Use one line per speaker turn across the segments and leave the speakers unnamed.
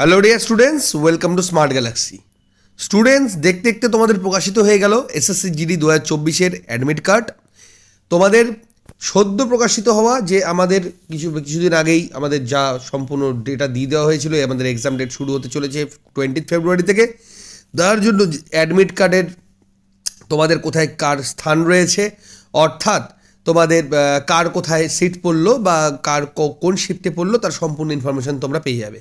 Hello dear students welcome to Smart Galaxy students দেখতে দেখতে তোমাদের প্রকাশিত হয়ে গেল এসএসসি জিডি দু হাজার চব্বিশের অ্যাডমিট কার্ড তোমাদের সদ্য প্রকাশিত হওয়া যে আমাদের কিছু, কিছুদিন আগেই আমাদের যা সম্পূর্ণ ডেটা দিয়ে দেওয়া হয়েছিল আমাদের এক্সাম ডেট শুরু হতে চলেছে টোয়েন্টি ফেব্রুয়ারি থেকে। তার জন্য অ্যাডমিট কার্ডের তোমাদের কোথায় কার স্থান রয়েছে, অর্থাৎ তোমাদের কার কোথায় সিট পড়ল বা কার কোন শিফটে পড়ল, তার সম্পূর্ণ ইনফরমেশন তোমরা পেয়ে যাবে।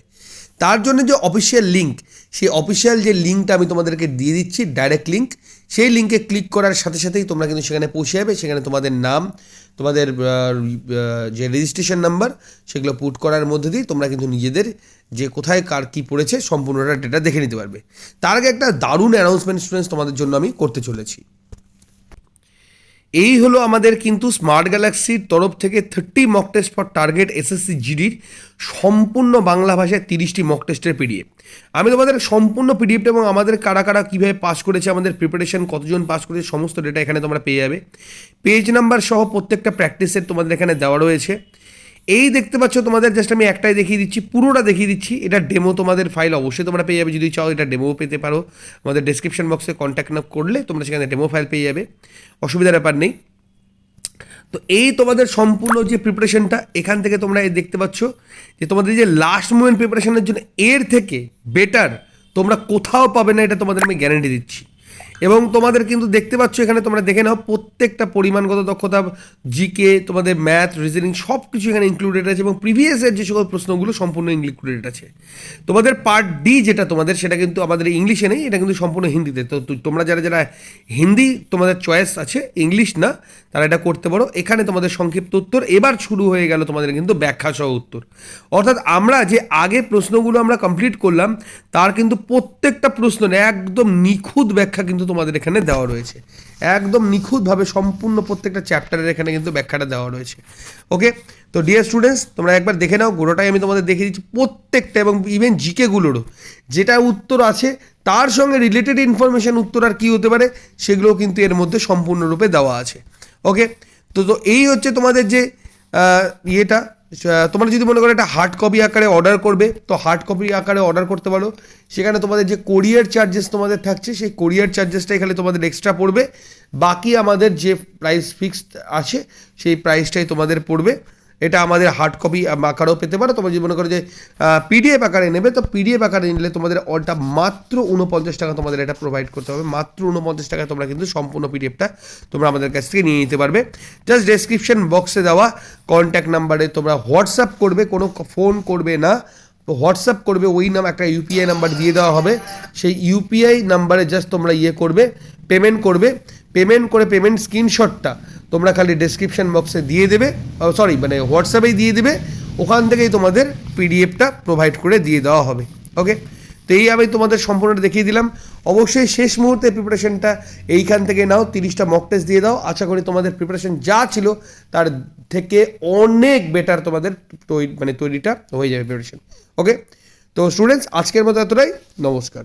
তার জন্য যে অফিসিয়াল লিঙ্ক সেই অফিসিয়াল যে লিঙ্কটা আমি তোমাদেরকে দিয়ে দিচ্ছি ডাইরেক্ট লিঙ্ক সেই লিঙ্কে ক্লিক করার সাথে সাথেই তোমরা কিন্তু সেখানে পৌঁছে যাবে। সেখানে তোমাদের নাম, তোমাদের যে রেজিস্ট্রেশন নাম্বার সেগুলো পুট করার মধ্যে দিয়ে তোমরা কিন্তু নিজেদের যে কোথায় কার কী পড়েছে, সম্পূর্ণটা ডেটা দেখে নিতে পারবে। তার আগে একটা দারুণ অ্যানাউন্সমেন্ট স্টুডেন্টস তোমাদের জন্য আমি করতে চলেছি। এই হলো আমাদের কিন্তু স্মার্ট গ্যালাক্সির তরফ থেকে thirty mock test for target SSC জিডির সম্পূর্ণ বাংলা ভাষায় তিরিশটি মক টেস্টের পিডিএফ আমি তোমাদের সম্পূর্ণ পিডিএফটা এবং আমাদের কারা কারা কীভাবে পাস করেছে, আমাদের প্রিপারেশন কতজন পাস করেছে, সমস্ত ডেটা এখানে তোমরা পেয়ে যাবে। পেজ নাম্বার সহ প্রত্যেকটা প্র্যাকটিসের তোমাদের এখানে দেওয়া রয়েছে। এই দেখতে পাচ্ছ তোমাদের জাস্ট আমি একটাই দেখিয়ে দিচ্ছি, পুরোটা দেখিয়ে দিচ্ছি। এটা ডেমো তোমাদের ফাইল অবশ্যই তোমরা পেয়ে যাবে। যদি চাও এটা ডেমো পেতে পারো। আমাদের ডেসক্রিপশন বক্সে কন্ট্যাক্ট না করলে তোমরা সেখানে ডেমো ফাইল পেয়ে যাবে। অসুবিধার ব্যাপার নেই। তো এই তোমাদের সম্পূর্ণ যে প্রিপারেশনটা এখান থেকে তোমরা দেখতে পাচ্ছ যে তোমাদের যে লাস্ট মোমেন্ট প্রিপারেশনের জন্য এর থেকে বেটার তোমরা কোথাও পাবে না, এটা তোমাদের আমি গ্যারান্টি দিচ্ছি। এবং তোমাদের কিন্তু দেখতে পাচ্ছ এখানে তোমরা দেখে নাও প্রত্যেকটা পরিমাণগত দক্ষতা জিকে তোমাদের ম্যাথ রিজনিং সব কিছু এখানে ইনক্লুডেড আছে এবং প্রিভিয়াসের যে সকল প্রশ্নগুলো সম্পূর্ণ ইনক্লুডেড আছে। তোমাদের পার্ট ডি যেটা তোমাদের, সেটা কিন্তু আমাদের ইংলিশে নেই, এটা কিন্তু সম্পূর্ণ হিন্দিতে। তো তোমরা যারা যারা হিন্দি তোমাদের চয়েস আছে ইংলিশ না, তারা এটা করতে পারো। এখানে তোমাদের সংক্ষিপ্ত উত্তর, এবার শুরু হয়ে গেল তোমাদের কিন্তু ব্যাখ্যা সহ উত্তর। অর্থাৎ আমরা যে আগে প্রশ্নগুলো আমরা কমপ্লিট করলাম, তার কিন্তু প্রত্যেকটা প্রশ্ন একদম নিখুঁত ব্যাখ্যা কিন্তু তোমাদের এখানে দেওয়া রয়েছে। একদম নিখুঁতভাবে সম্পূর্ণ প্রত্যেকটা চ্যাপ্টারের এখানে কিন্তু ব্যাখ্যাটা দেওয়া রয়েছে। ওকে? তো ডিয়ার স্টুডেন্টস তোমরা একবার দেখে নাও, গোটাটাই আমি তোমাদের দেখে দিচ্ছি প্রত্যেকটা এবং ইভেন জিকেগুলোরও যেটা উত্তর আছে, তার সঙ্গে রিলেটেড ইনফরমেশান উত্তর আর কী হতে পারে, সেগুলোও কিন্তু এর মধ্যে সম্পূর্ণরূপে দেওয়া আছে। ওকে? তো তো এই হচ্ছে তোমাদের যে ইয়েটা তোমরা যদি মনে করো একটা হার্ড কপি আকারে অর্ডার করবে, তো হার্ড কপি আকারে অর্ডার করতে পারো। সেখানে তোমাদের যে কোরিয়ার চার্জেস তোমাদের থাকছে, সেই কোরিয়ার চার্জেসটা এখানে তোমাদের এক্সট্রা পড়বে। বাকি আমাদের যে প্রাইস ফিক্সড আছে, সেই প্রাইসটাই তোমাদের পড়বে। এটা আমাদের হার্ড কপি আকারেও পেতে পারো। তোমরা যদি মনে করো যে পিডিএফ আকারে নেবে, তো পিডিএফ আকারে নিলে তোমাদের অলটা মাত্র উনপঞ্চাশ টাকা তোমাদের এটা প্রোভাইড করতে হবে। মাত্র উনপঞ্চাশ টাকা তোমরা কিন্তু সম্পূর্ণ পিডিএফটা তোমরা আমাদের কাছ থেকে নিয়ে নিতে পারবে। জাস্ট ডেসক্রিপশন বক্সে দেওয়া কন্ট্যাক্ট নাম্বারে তোমরা হোয়াটসঅ্যাপ করবে, কোনো ফোন করবে না। হোয়াটসঅ্যাপ করবে, ওই নাম একটা ইউপিআই নাম্বার দিয়ে দেওয়া হবে। সেই ইউপিআই নাম্বারে জাস্ট তোমরা ইয়ে করবে পেমেন্ট করবে। পেমেন্ট করে পেমেন্ট স্ক্রিনশটটা তোমরা খালি ডেসক্রিপশন বক্সে দিয়ে দেবে সরি মানে হোয়াটসঅ্যাপেই দিয়ে দেবে, ওখান থেকেই তোমাদের পিডিএফটা প্রোভাইড করে দিয়ে দেওয়া হবে ওকে তো এই আমি তোমাদের সম্পূর্ণটা দেখিয়ে দিলাম। অবশ্যই শেষ মুহূর্তে প্রিপারেশনটা এইখান থেকে নাও, তিরিশটা মক টেস্ট দিয়ে দাও। আশা করি তোমাদের প্রিপারেশন যা ছিল, তার থেকে অনেক বেটার তোমাদের তৈরি মানে তৈরিটা হয়ে যাবে প্রিপারেশন ওকে তো স্টুডেন্টস আজকের মতো এতটাই। নমস্কার।